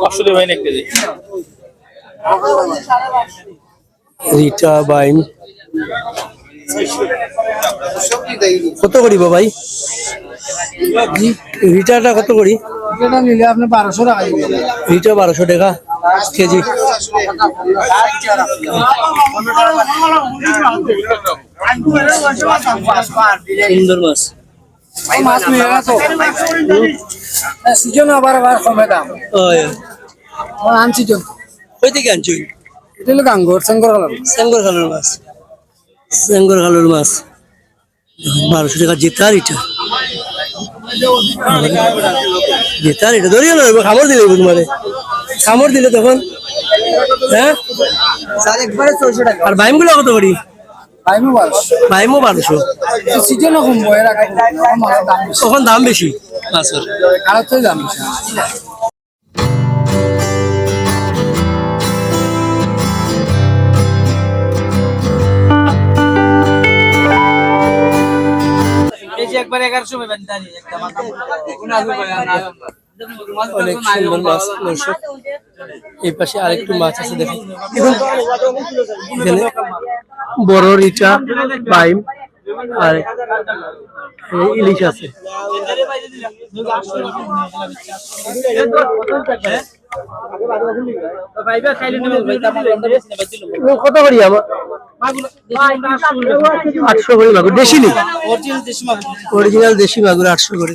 পাঁচশো এক কেজি। রিটা বাইম কত করি ভাই? রিটাটা কত করি? নিলে আপনি বারোশো টাকা দিবেন রিটা বারোশো টাকা কেজি। সুন্দর মাছ। মাছ নিয়ে গেছো সিজন আবার আবার কমে দাম। আনসিজন কই থেকে আনছুই এটা হলো গাঙ্গর সেঙ্গর কালার স্যাঙ্গর খালোর মাছ। স্যাঙ্গর খালোর মাছ। বারোশো টাকা জেতার এটা। জেতার এটা। ধরিয়ে নেব খামর দিলে তোমারে। খামর দিলে তখন হ্যাঁ? আর বাইমগুলো কত করি? টাইমও বারোশো সিজনও কমবো এর আগে দাম বেশি। তখন দাম বেশি? মাছের আর তো দাম বেশি। একবার এগারোশো পাবেন দাঁড়িয়ে একটা অনেক সুন্দর মাছ দর্শক। এই পাশে আরেকটু মাছ আছে দেখুন। এখানে বড় রিচা বাইম আর ইলিশ আছে। কত করি আমার আটশো করে মাগুর। দেশি নি অরিজিনাল দেশি মাগুর আটশো করে।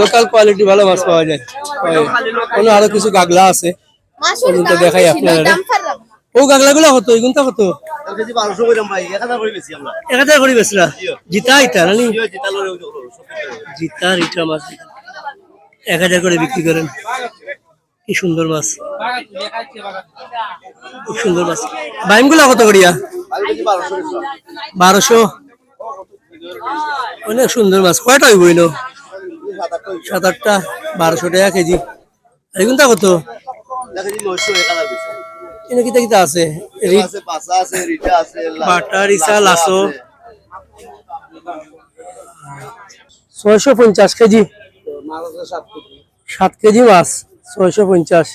লোকাল কোয়ালিটি ভালো। মাছ পাওয়া যায়। অন্য আরও কিছু গাগলা আছে? ওগুলো দেখাই আপনারা ও গাগলা গুলো হতো? করে ভাই এক হাজার করে বেসরা জিতা ইটা নানি জিতা রিটা মাছ। এক হাজার করে বিক্রি করেন। কি সুন্দর মাছ। খুব সুন্দর মাছ। বাইমগুলা কত করিয়া? বারোশো। অনেক সুন্দর মাছ। কয়টা হইব সাত আটটা বারোশো টাকা কেজি। আর এগুলো কত? এনে আছে? বাটা রিসা লাসো। ছয়শো পঞ্চাশ কেজি। সাত কেজি মাছ ছয়শো পঞ্চাশ।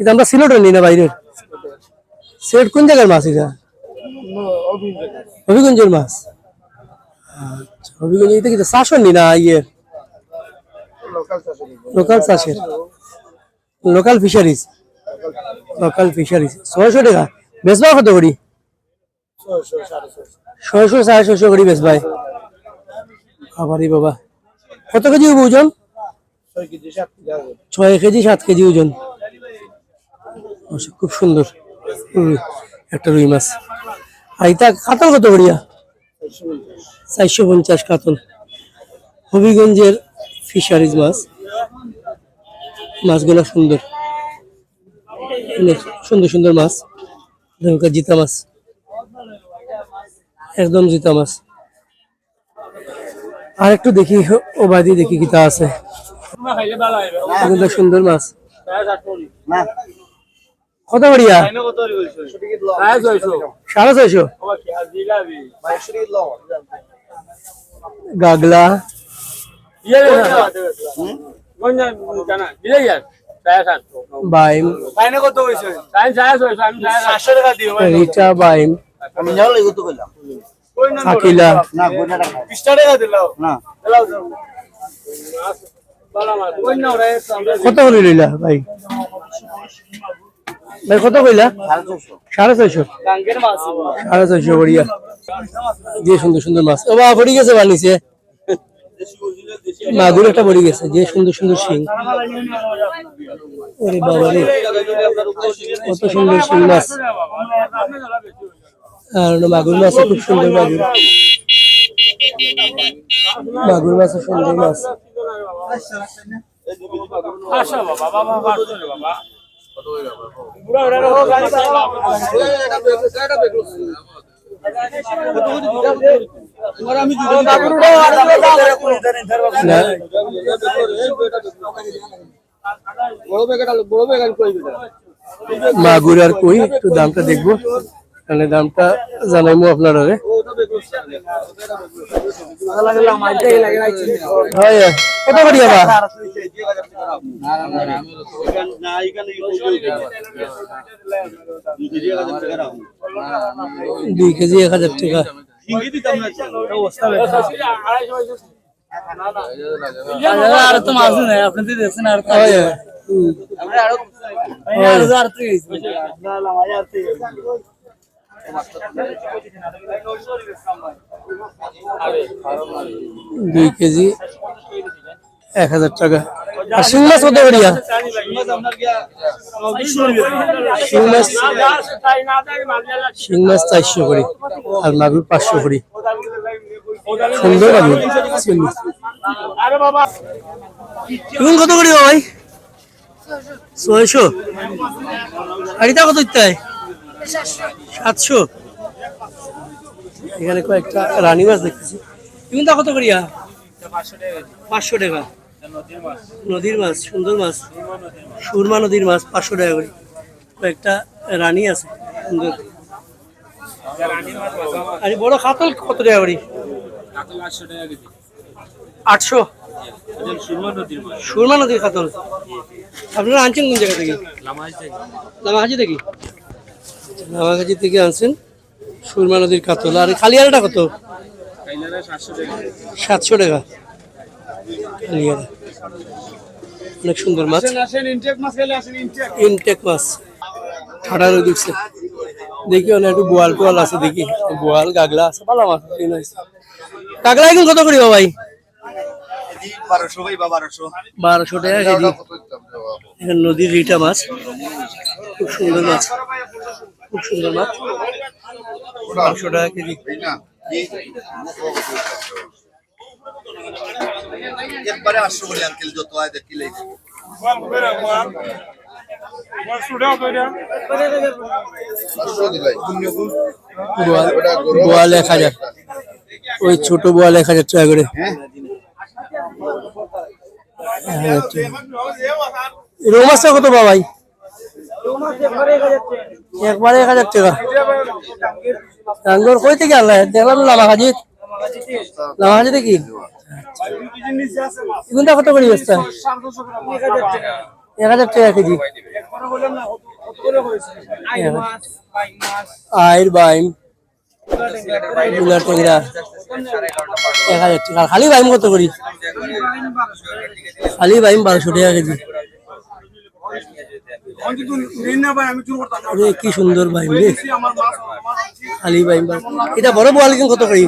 এটা আমরা সিলেটের নিই না বাইরের? সিলেট কোন জায়গার মাছ এটা? হবিগঞ্জের মাছ। আচ্ছা হবিগঞ্জ এটা কি চাষের নি না ইয়ে লোকাল চাষের লোকাল ফিশারিজ লোকাল ফিশারিজ ছয়শো টাকা। বেচবা কত করি? ছয়শো সাড়ে ছয়শো। করি বেচ ভাই আবারই বাবা। কত কেজি হইব ওজন? ছয় কেজি সাত কেজি ওজন। খুব সুন্দর। একটা রুই মাছ। আর এটা কাতল কত করিয়া? চারশো পঞ্চাশ কাতল। হবিগঞ্জের ফিশারিজ মাছ। মাছগুলো সুন্দর। সুন্দর সুন্দর মাছ। জিতা মাছ। একদম জিতা মাছ। আর একটু দেখি ও বাদি দেখি কিতা আছে। সুন্দর মাছ। কত করিয়া সাড়ে ছয়শো। গাগলা। বাইম। রিটা বাইম। না। কত করে লইলা ভাই? ভাই, কত কইলা? সাড়ে ছয়শো। সাড়ে ছয়শো, বড়িয়া। যে সুন্দর সুন্দর মাছ। ও বা পড়ে গেছে বানিয়েছে মাগুর একটা পড়ে গেছে, যে সুন্দর সুন্দর শিং। ওরে বাবা রে, কত সুন্দর শিং মাছ। আর মাগুর মাছ খুব সুন্দর মাগুর। মাগুর মাছ সুন্দর মাছ। মাগুর আর কই? একটু দামটা দেখব। মানে দামটা জানাইমু আপনারা কেজি এক হাজার টাকা আর তো মাছ নেই আপনি তো দেখছেন আর হয়, হয়। হুম। আর তো দুই কেজি, এক হাজার টাকা। আর শিং মাছ কত করিয়া মাছ মাছ চারশো করি, আর পাঁচশো। এখন কত ছয়শো। আর এটা কত ইত্যায় সাতশো। এখানে কয়েকটা রানী মাছ দেখতেছি। এখন তা কত করিয়া। পাঁচশো টাকা। নদীর মাছ, সুন্দর মাছ। সুরমা নদীর মাছ, পাঁচশো টাকা করে। কয়েকটা রানী আছে। সুন্দর। আর বড় কাতল কত টাকা করি? আটশো। সুরমা নদীর কাতল আপনারা আনছেন কোন জায়গা থেকে? লামাহাজি থেকে। লামাহাজি থেকে আনছেন সুরমা নদীর কাতল। আর খালিয়ারাটা কত? সাতশো টাকা। কালিয়ারা। অনেক সুন্দর মাছ। ইনটেক মাছ ঠাডা রোদ উঠছে দেখি অনেক একটু বোয়াল টোয়াল আছে দেখি। বোয়াল গাগলা আছে ভালো মাছ কাগলা এখন কত করি ভাই বারোশো ভাই বা বারোশো। বারোশো টাকা কেজি। এখানে নদীর রিটা মাছ। খুব সুন্দর মাছ। খুব সুন্দর মাছ। বারোশো টাকা কেজি। একবারে আটশো বলে আঙ্কেল যত হয় দেখিলে। বোয়াল বোয়াল এক হাজার। ওই ছোট বোয়াল এক হাজার টাকা করে। মাছটা কত বাবাই? একবারে এক হাজার টাকা। টাঙ্গর কই থেকে আনলাই দেখলাম লামাহাজি লামাহাজি থেকে এগুনটা কত করে বেচতা এক হাজার টাকা কেজি। আয়ের বাইম। এক হাজার টাকা। খালি বাইম কত করি? খালি বাইম বারোশো টাকা কেজি। আরে কি সুন্দর বাইম রে খালি বাইম এটা বড় বোয়াল কিন্তু কত করি?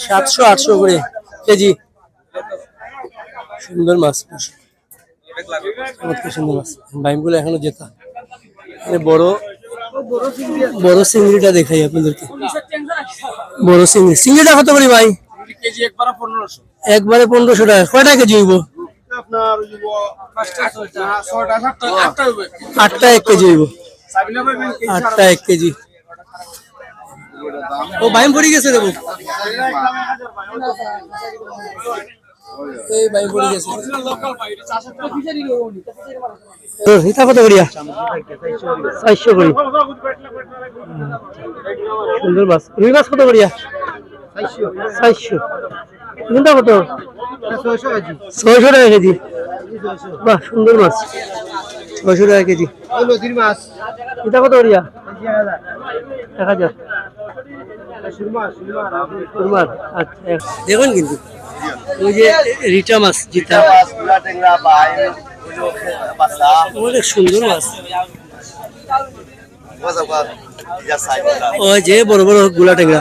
সাতশো আটশো করে কেজি। সুন্দর মাছ চমৎকার সুন্দর মাছ। বাইমগুলো এখনও জেতা। মানে বড় বড় চিংড়িটা দেখাই আপনাদেরকে। বড় চিংড়ি। চিংড়িটা কত করি ভাই? একবারে পনেরোশো টাকা। কয়টা কেজি হইব? আটটা এক কেজি হইব। আটটা এক কেজি। ও বাইম পড়ে গেছে দেবো এই বাইম পড়ে গেছে। তো, এটা কত করিয়া? চারশো করি। সুন্দর মাছ রুই মাছ কত করিয়া? চারশো। কোনটা কত? ছয়শো টাকা কেজি। বাহ, সুন্দর মাছ। ছয়শো টাকা কেজি। মাছ এটা কত করিয়া? এক হাজার। আচ্ছা দেখুন কিন্তু। ওই যে রিটা মাছ জিতা অনেক সুন্দর মাছ। ওই যে বড় বড়গুলা টেংরা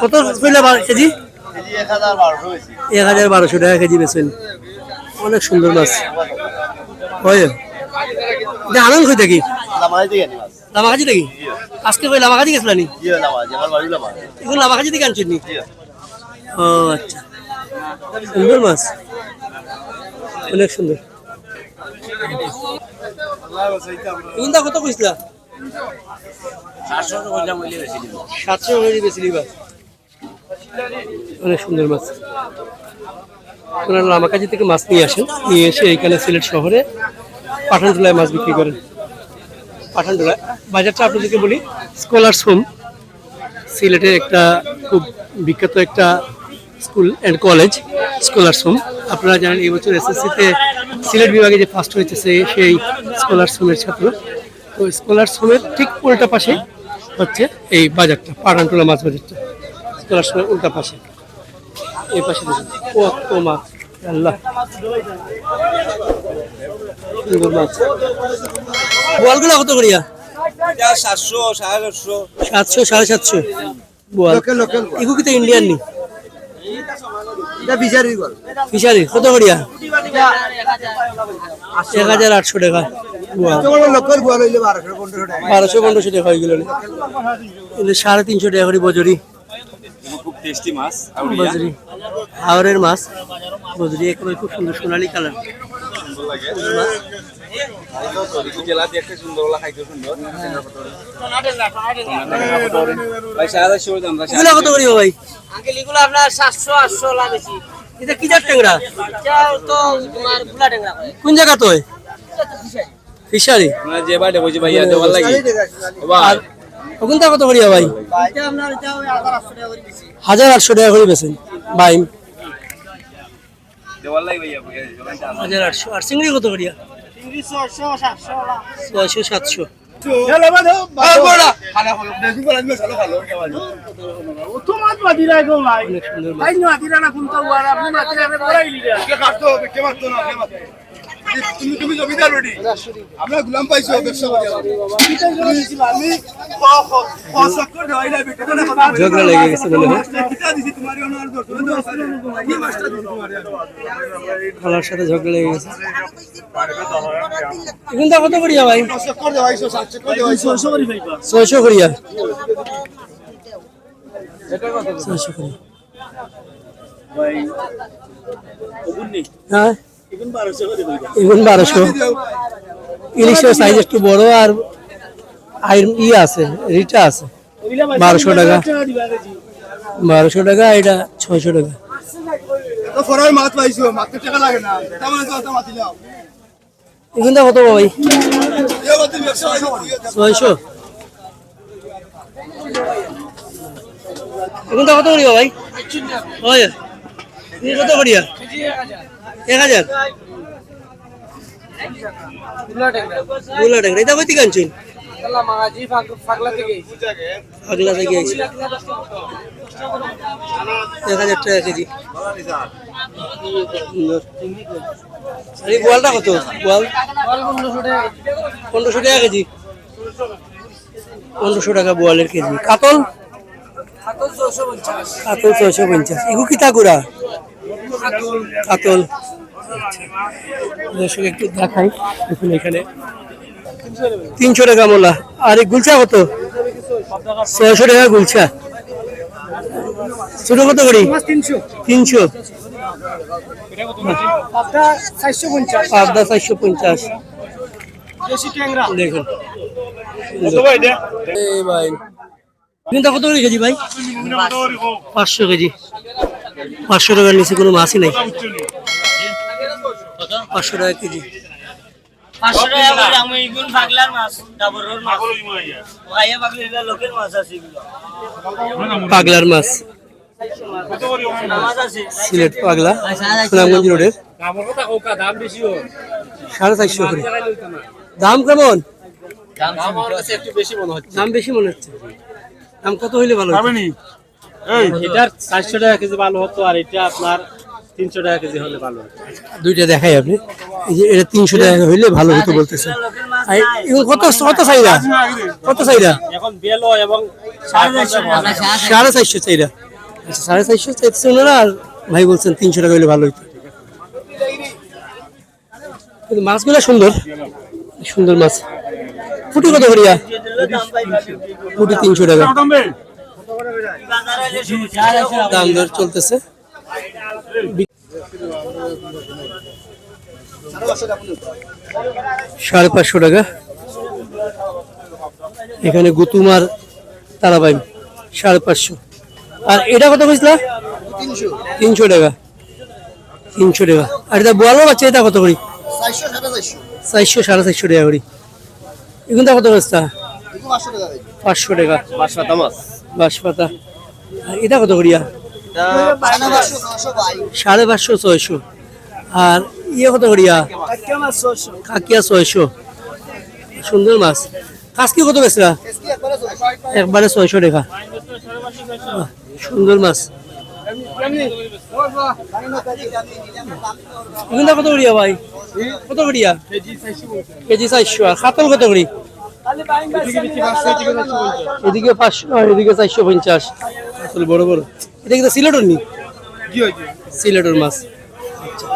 কত কইলা কেজি? এক হাজার বারোশো টাকা কেজি বেছেন অনেক সুন্দর মাছ। হয় আনন্দ হয়ে থাকি? থাকি আজকে কই গেছিল নি এখন থেকে আনছেন নি ও আচ্ছা। সুন্দর মাছ। অনেক সুন্দর। ইন্দা কত কইছিলা? সাতশো বেশি মাছ অনেক সুন্দর মাছ। ওনারা লামাকাজি থেকে মাছ নিয়ে আসেন। নিয়ে এসে এখানে সিলেট শহরে পাঠানটোলায় মাছ বিক্রি করেন। পাঠানটোলায় বাজারটা আপনাদেরকে বলি, স্কলার্স হোম। সিলেটের একটা খুব বিখ্যাত একটা school and college scholars home. আপনারা জানেন, এই বছর এসএসসিতে সিলেট বিভাগে যে ফার্স্ট হয়েছে সেই স্কলার্স হোমের ছাত্র। তো স্কলার্স হোমের ঠিক উল্টা পাশে হচ্ছে এই বাজারটা পাঠানটোলা মাছ বাজারটা। স্কলার্স হোমের উল্টা পাশে। এই পাশে ও মাছ আল্লাহ। সুন্দর মাছ। বোয়ালগুলো কত করিয়া? সাতশো সাড়ে সাতশো। সাতশো সাড়ে সাতশো বোয়াল। লোকাল লোকাল এগু কি ইন্ডিয়ান নি গল ফিশারি কত করিয়া? এক হাজার আটশো টাকা। বারোশো পনেরোশো টাকা। হয়ে গেল। সাড়ে তিনশো টাকা করে বজরি। টেস্টি মাছ বজরি। হাওড়ের মাছ। বজরি একেবারে খুব সুন্দর সোনালি কালার। জেলা দেখতে সুন্দর খাইতে সুন্দর। ভাই দাম কত করিব ভাই? আঙ্কেল এগুলো আপনার সাতশো আটশো লাভ বেশি। এটা কি জাত ট্যাংরা? তো তোমারগুলা কোন জায়গা তো ফিশারি। আপনার যে বাইরে বলছি ভাইয়া দেওয়ার লাগি। আর ওখানটা কত করিয়া ভাই হাজার আটশো টাকা করে বেছেন ভাই হাজার আটশো আর চিংড়ি কত করিয়া ছয়শো সাতশো মাছ। তুমি তুমি জমিদার রেডি। আমরা গুলাম পাইছো ব্যবসা করে আমি বেটা ঝগড়া লেগে গেছে হয়? খালার সাথে ঝগড়া লেগে গেছে। কত করিয়া ভাই। ছয়শো করিয়া ছয়শো করিয়া হ্যাঁ? এগুন বারোশো ইলিশের সাইজ একটু বড় আর আইর ই আছে রিটা আছে। বারোশো টাকা। বারোশো টাকা এটা ছয়শো টাকা। তো পাইছো মাত্র টাকা লাগে না। তেমন তো মাতি নাও এখানটা কত ভাই? ছয়শো। এখানটা কত করিবা ভাই? কত করিয়া? এক হাজার? টাকা কেজি। এই কত? পনেরোশো টাকা কেজি। পনেরোশো টাকা বোয়ালের কেজি। কাতল? সাতশো ছশো পঞ্চাশ। কাতল ছয়শো পঞ্চাশ। এগু কিতা গুড়া? কাতল দর্শক একটু দেখাই দেখুন এখানে। তিনশো টাকা মোলা। আর এই গুলচা কত? ছয়শো টাকা গুলচা। ছোট কত করি? তিনশো। তিনশো। পঞ্চাশ। পাবদা চারশো পঞ্চাশ। দেখুন। ভাই কত করে কেজি ভাই? পাঁচশো কেজি। পাঁচশো টাকার নিচে কোনো মাছই নাই। পাঁচশো টাকা কেজি। পাঁচশো টাকা করে আমি এগুন পাগলার মাছ ডাবরের মাছ। ভাইয়া পাগলি এটা লোকের মাছ আছে এগুলো। পাগলার মাছ। মাছ আছে সিলেট পাগলা সুনামগঞ্জ রোডের। সাড়ে চারশো করে। দাম কেমন? একটু বেশি মনে হচ্ছে। দাম বেশি মনে হচ্ছে। দাম কত হইলে ভালো? এটার চারশো টাকা কেজি ভালো হতো আর এটা আপনার তিনশো টাকা কেজি হলে ভালো হতো। দুইটা দেখাই আপনি। এই যে এটা তিনশো টাকা হইলে ভালো হতো বলতেছে। কত কত চাইরা কত চাইরা এখন বেলো এবং সাড়ে চারশো সাড়ে আচ্ছা সাড়ে চারশো চাইছে ওনারা আর ভাই বলছেন তিনশো টাকা হইলে ভালো হইতো। কিন্তু মাছগুলো সুন্দর। সুন্দর মাছ। ফুটি কত করিয়া? ফুটি তিনশো। টাকা। দাম দর চলতেছে। সাড়ে পাঁচশো টাকা। এখানে গুতুমার তারাবাই সাড়ে পাঁচশো। আর এটা কত বুঝলা তিনশো। টাকা। তিনশো টাকা। আর এটা বলো বাচ্চা এটা কত করি? চারশো সাড়ে চারশো। টাকা করি। এগুলো কত বস্তা পাঁচশো টাকা বাসপাতা মাছ বাঁশপাতা। এটা কত করিয়া? সাড়ে পাঁচশো ছয়শো। আর ইয়ে কত করিয়া? কাকিয়া ছয়শো। সুন্দর মাছ। কাজকি কত বেচরা একবারে ছয়শো টাকা। সুন্দর মাছ। কত করিয়া ভাই? কত করিয়া? কেজি চারশো। আর খাতল কত করি? এদিকে পাঁচশো এদিকে চারশো পঞ্চাশ। আসলে বড় বড়। এটা কিন্তু সিলেটর নি? সিলেটর মাছ। আচ্ছা।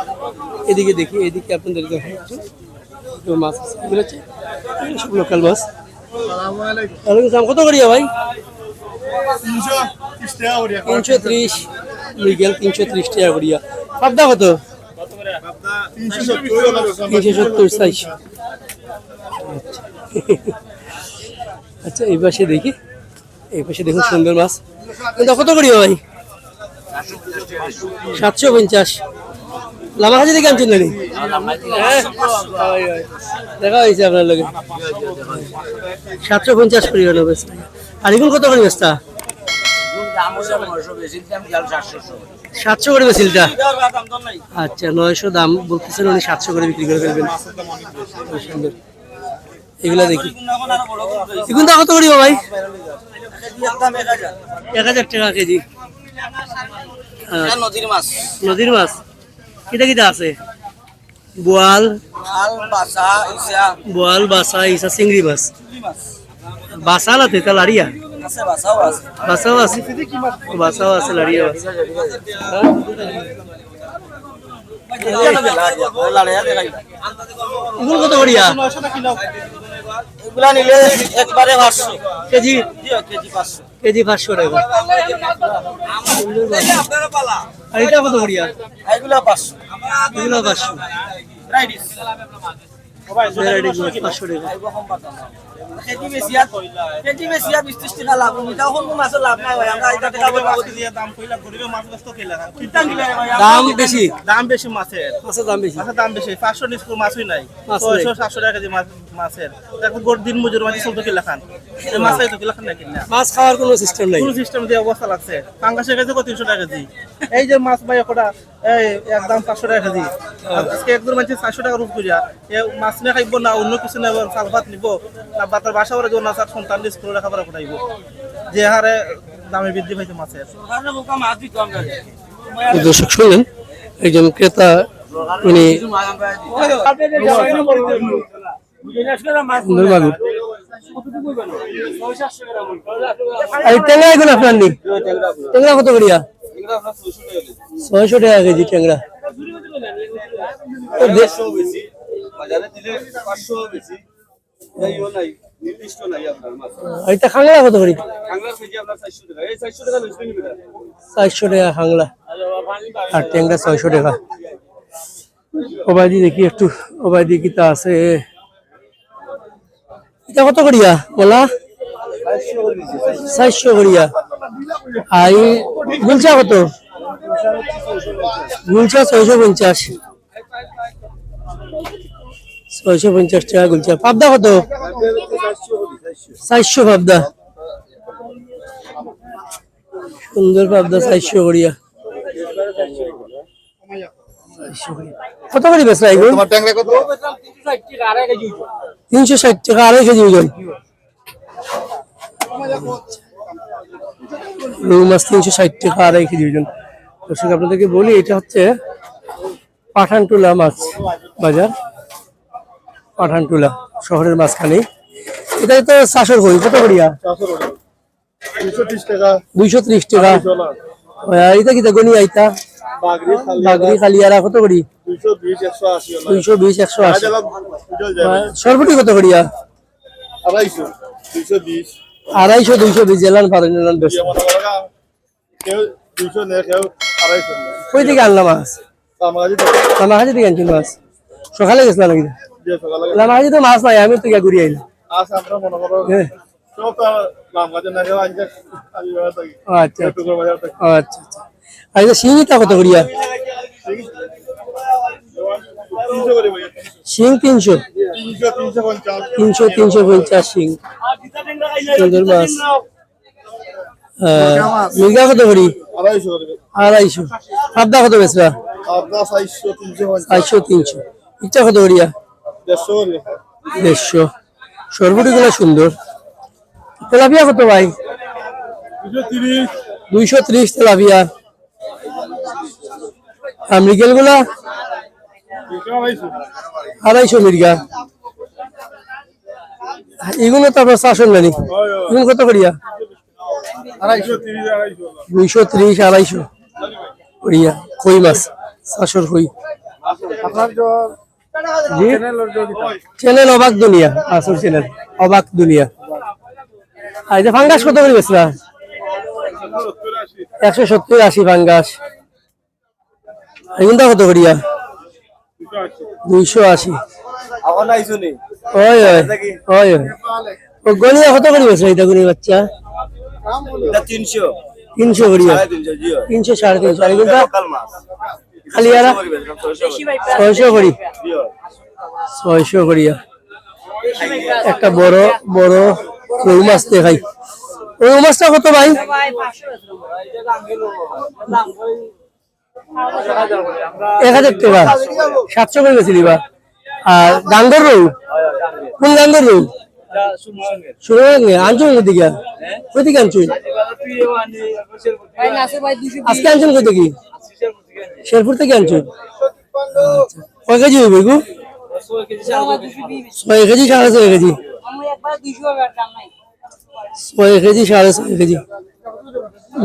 এদিকে দেখি এদিকে আপনাদের মাছ আছে। সব লোকাল মাছ। কত করিয়া ভাই? তিনশো ত্রিশ মিগেল তিনশো ত্রিশ। টাকা করিয়া। পাবদা কত? তিনশো সত্তর চারশো। আচ্ছা। এই পাশে দেখি। এই পাশে দেখুন সুন্দর মাছ। কত করি ভাই। সাতশো পঞ্চাশ। লামা খাজি দেখে আনছেন নাকি। দেখা হয়েছে আপনার লগে। সাতশো পঞ্চাশ করি হলো আর এখন কত করি বেস্তা? সাতশো করে বেশিলটা আচ্ছা নয়শো দাম বলতেছেন উনি সাতশো করে বিক্রি করে ফেলবেন। সুন্দর। এগুলা দেখি। এখন তা কত করি ভাই? এক হাজার টাকা কেজি। আচ্ছা, নদীর মাছ। নদীর মাছ। কিটা কিটা আছে? বোয়াল। বোয়াল বাসা ইসা চিংড়ি মাছ। বাসা লাতে তা লাড়িয়া? বাসাও আছে। বাসাও আছে? লাড়িয়া কত করিয়া? এগুলা নিলে একবারে পাঁচশো। কেজি? কেজি পাঁচশো। কেজি পাঁচশো টাকা। আর এটা কত করিয়া এগুলা পাঁচশো। এগুলা পাঁচশো। মাছ পাঁচশো টাকা কোনো দাম বেশি দাম বেশি মাছের মাছের দাম বেশি মাছের দাম বেশি পাঁচশো নিচু মাছই নাই মাছ ছয়শো সাতশো টাকা কেজি মাছের গোট দিন মজুর মাঝে চলতো কিলা খান মাছ তো কিলা খান না কিনা মাছ খাওয়ার কোনো সিস্টেম নাই পুরো সিস্টেম দিয়ে অবস্থা লাগছে পাঙ্গাসের কেজি কত তিনশো টাকা কেজি এই যে মাছ ভাই ওটা এই একদম পাঁচশো টাকা কেজি। আর আজকে একজন মানুষ চারশো টাকা রূপ করিয়া এ মাছ নিয়ে খাইব না অন্য কিছু নেব চাল ভাত নিব না বাতার বাসা করে সন্তান স্কুলে লেখাপড়া করাইব। যে হারে দামে বৃদ্ধি পাইছে মাছের। দর্শক শুনলেন একজন ক্রেতা উনি ট্যাংরা এগুলো আপনার নেই ট্যাংরা কত করিয়া? ছয়শো টাকা কেজি তো এটা খাংলা কত করি? চারশো টাকা আর ট্যাংরা ছয়শো টাকা। ওবাইদি দেখি একটু ওবাইদি কিতা আছে? এটা কত করিয়া? বলা? চারশো করিয়া। আর গুলচা কত? গুলচা ছয়শো পঞ্চাশ। ছয়শো পঞ্চাশ টাকা গুলচা। পাবদা কত? চারশো পাবদা। সুন্দর পাবদা, চারশো করিয়া। কত করে বেচরা এগুলো তিনশো ষাট টাকা আড়াই কেজি ওজন রৌ মাছ তিনশো ষাট টাকা আড়াই কেজি ওজন দর্শক আপনাদেরকে বলি এটা হচ্ছে পাঠানটুলা মাছ বাজার। পাঠানটুলা শহরের মাঝখানে। এটা তো চাষের করি কত করিয়া? দুইশো ত্রিশ টাকা। আর এটা কি গনি আইতা বাগরি খালিয়ারা কত করি? দুইশো বিশ একশো আশি সর্বটি কত করিয়া আড়াইশো দুইশো বিশ। আড়াইশো দুইশো বিশ জেলান পারেন জেলান বেশি। নেয় কই থেকে আনলাম মাছ? লামাহাজি থেকে। আনছি মাছ। সকালে গেছিলাম। নাকি লামাহাজি তো মাছ নাই আমি তো গিয়া ঘুরিয়ে আইলাম। আচ্ছা মনে হ্যাঁ। ও আচ্ছা। আর এই শিংটা কত করিয়া? শিং তিনশো। তিনশো তিনশো পঞ্চাশ শিং সুন্দর মাছ মির্গা কত করি? আড়াইশো। পাবদা কত চারশো, তিনশো। ইচ্ছা কত করিয়া? দেড়শো। দেড়শো গুলো সুন্দর। তেলাপিয়া কত ভাই? দুইশো ত্রিশ তেলাপিয়া। আর মৃগেলগুলা? আড়াইশো মির্গা। এগুলো তো আপনার শাসন জানি এগুলো কত করিয়া? দুইশো ত্রিশ, আড়াইশো করিয়া। কই মাছ শাসর কই চ্যানেল অবাক দুনিয়া, আসল চ্যানেল, অবাক দুনিয়া। আর যে ফাঙ্গাস কত করে বেচলা? একশো সত্তর আশি ফাঙ্গাস। এগুনটা কত করিয়া? দুইশো আশি। ওই ওই ওই ওই। ও গনিয়া কত করে বেচলা এটা গনি বাচ্চা? তিনশো। তিনশো করিয়া। তিনশো সাড়ে তিনশো। আর এগুনটা খালি আর ছয়শো করি। ছয়শো করিয়া। একটা বড় বড় রৌ মাছ দেখাই। রৌ মাছটা কত ভাই? এক হাজার টাকা। সাতশো করে গেছিলি বা আর ডাঙ্গর রৌ কোন ডাঙ্গর রৌ শুনে আনছো কোথেকে কোথেকে আনছো? আজকে আনছেন কি শেরপুর থেকে আনছো? আচ্ছা। কয় কেজি হইব গো ছয় কেজি সাড়ে ছয় কেজি। ছয় কেজি সাড়ে ছয় কেজি।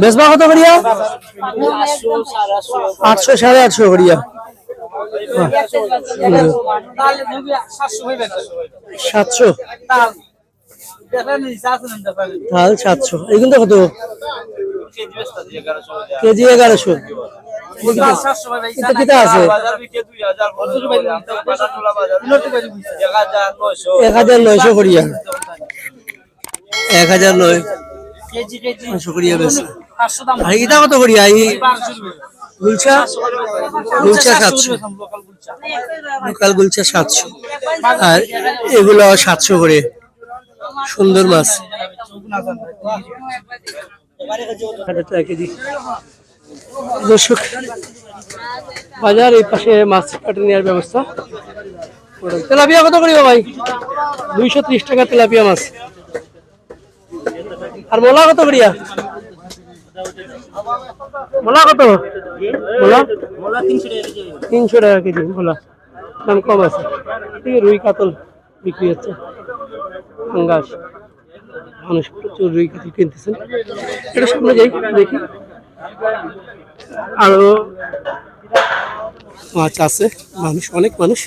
বেচবা কত করিয়া আটশো, সাড়ে আটশো করিয়া সাতশো। তাহলে সাতশো। এইগুলো কত? কেজি এগারোশো। এক হাজার এক হাজার নয়। নয়শো করিয়া বেশ। আর এটা কত এই গুলচা? গুলচা সাতশো। লোকাল গুলচা সাতশো। আর এগুলো সাতশো করে। সুন্দর মাছ। দর্শক বাজার এই পাশে মাছ কাটে নেওয়ার ব্যবস্থা। তেলাপিয়া কত করিব ভাই? দুইশো ত্রিশ টাকা তেলাপিয়া মাছ। আর মোলা কত করিয়া? মোলা কত? মোলা? তিনশো টাকা কেজি। মোলা। দাম কম আছে। ঠিক রুই কাতল বিক্রি হচ্ছে। আঙ্গাস মানুষ প্রচুর রুই কাতল কিনতেছেন এটা সামনে যাই দেখি। আরও মাছ আছে। মানুষ অনেক মানুষ।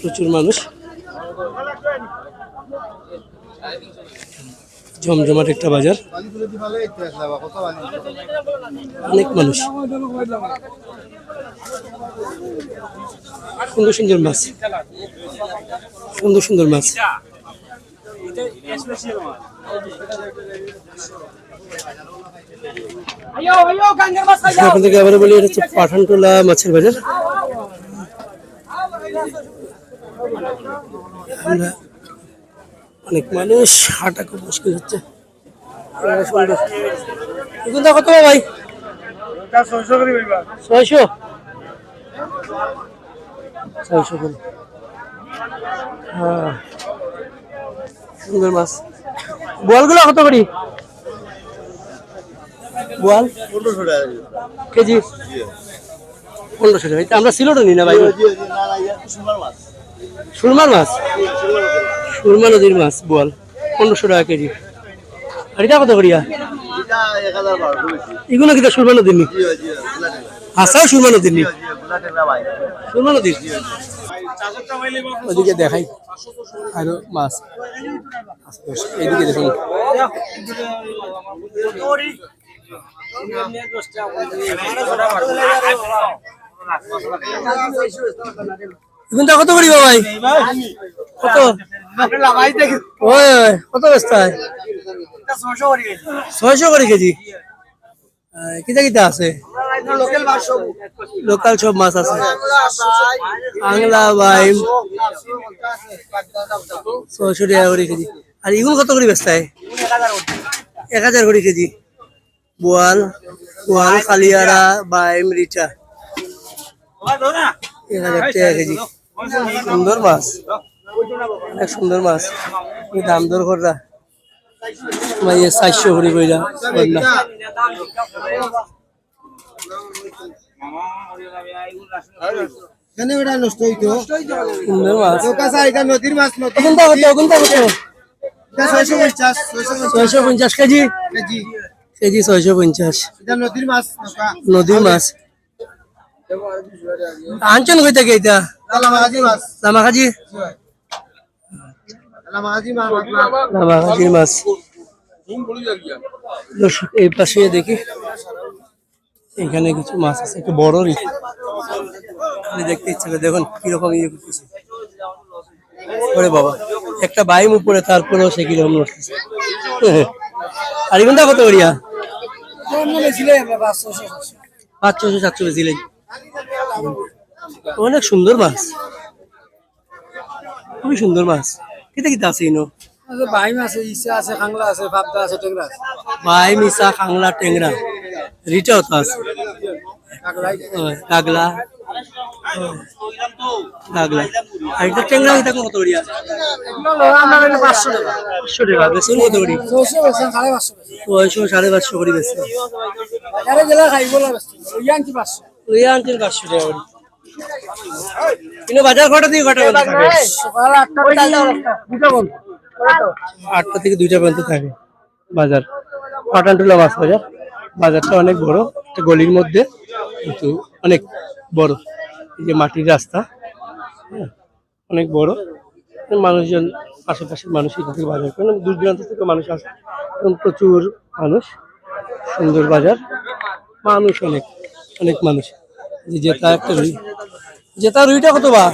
প্রচুর মানুষ। জমজমাট একটা বাজার। অনেক মানুষ। সুন্দর সুন্দর মাছ। সুন্দর সুন্দর মাছ। থেকে আবার এটা হচ্ছে পাঠানটোলা মাছের বাজার। আমরা অনেক মানুষ হাঁটা খুব মুশকিল হচ্ছে। সুন্দর কত ভাই? ছয়শো। ছয়শো করে। হ্যাঁ। সুন্দর মাছ। বোয়ালগুলো কত করি? টাকা কেজি। পনেরোশো টাকা। আমরা সিলোটা নিই না ভাই। সুরমার মাছ সুরমা নদীর মাছ বল পনেরোশো টাকা কেজি আর এটা কত করিয়া। এগুলো কিন্তু সুরমা নদীর নি। আসাও সুরমা নদীর নি। সুরমা নদীর ওদিকে দেখাই আরও মাছ এইদিকে দেখুন এখন তা কত? করি ভাই কত কত ব্যস্ত হয়? ছয়শো করে কেজি। কিতা কিতা আছে? লোকাল সব মাছ আছে। আংলা, বাইম। ছয়শো টাকা করে কেজি। আর ইগুন কত করে ব্যস্ত হয়? এক হাজার করে কেজি। বোয়াল বোয়াল, কালিয়ারা, বাইম রিটা এক হাজার টাকা কেজি সুন্দর মাছ। অনেক সুন্দর মাছ। এই দাম দর ইয়ে চারশো করে কইরা ওটা নষ্ট হইতো। সুন্দর মাছ। কাছে এটা নদীর মাছ নদী কোনটা এটা ছয়শো পঞ্চাশ ছয়শো ছয়শো পঞ্চাশ কেজি? কেজি। কেজি ছয়শো পঞ্চাশ। এটা নদীর মাছ নদীর মাছ। আনছেন কই থেকে এটা? লামাগাজি মাছ লামাখাজি মাছ। দর্শক এই পাশে দেখি। এখানে কিছু মাছ আছে একটু বড় দেখতে ইচ্ছে করে দেখুন কীরকম ইয়ে করতেছে। ওরে বাবা একটা বাইম উপরে তারপরেও সে কীরকম নড়তেছে। আর এগুলো কত করিয়া? পাঁচশো সাতশো বেছিলেন অনেক সুন্দর মাছ। খুবই সুন্দর মাছ। কেটে কেটে আছে ইনো? বাইম আছে ইসা আছে খাংলা আছে পাবদা আছে টেংরা আছে। ভাই মিসা খাংলা টেংরা। রিটাও তো আছে। কাগলা কাগলা আর এটা টেংরা এটা কত করিয়া পাঁচশো টাকা। পাঁচশো টাকা। বেসন কত করি? ছয়শো সাড়ে পাঁচশো করি বেসন খাইব বেশি পাঁচশো। কিন্তু বাজার কটা থেকে কটা পর্যন্ত আটটা থেকে দুইটা পর্যন্ত থাকে বাজার। পাটানটুলা মাছ বাজার। বাজারটা অনেক বড় একটা গলির মধ্যে কিন্তু অনেক বড়। এই যে মাটির রাস্তা হ্যাঁ, অনেক বড়। মানুষজন আশেপাশের মানুষ এখান থেকে বাজার করেন দূর দূরান্ত থেকে মানুষ আসে। এবং প্রচুর মানুষ সুন্দর বাজার। মানুষ অনেক। অনেক মানুষ। জেতা একটা রুই। জেতা রুইটা কত বা?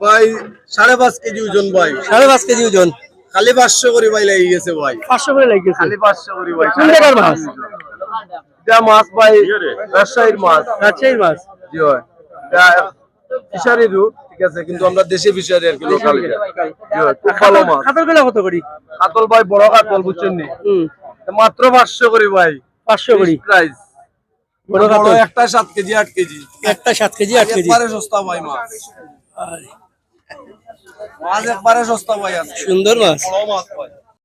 ভাই সাড়ে পাঁচ কেজি ওজন ভাই। সাড়ে পাঁচ কেজি ওজন। খালি পাঁচশো করে ভাই লেগে গেছে ভাই। পাঁচশো করে লাগিয়েছে খালি পাঁচশো করে ভাই। কোন জায়গার মাছ? এটা মাছ ভাই রাজশাহীর মাছ। রাজশাহীর মাছ? জি হয় ফিশারিরও ঠিক আছে কিন্তু আমরা দেশে ফিশারি আর কি লোকাল খুব ভালো মাছ। খাতারগুলা কত করি? কাতল ভাই বড় কাতল বুঝছেন নি? হুম। মাত্র পাঁচশো করে ভাই। পাঁচশো করি। প্রাইস কাতল একটা সাত কেজি আট কেজি। একটা সাত কেজি আট কেজি। একবারে সস্তা ভাই মাছ। আর। মাছ একবারে সস্তা ভাই আছে সুন্দর মাছ। বড় মাছ ভাই।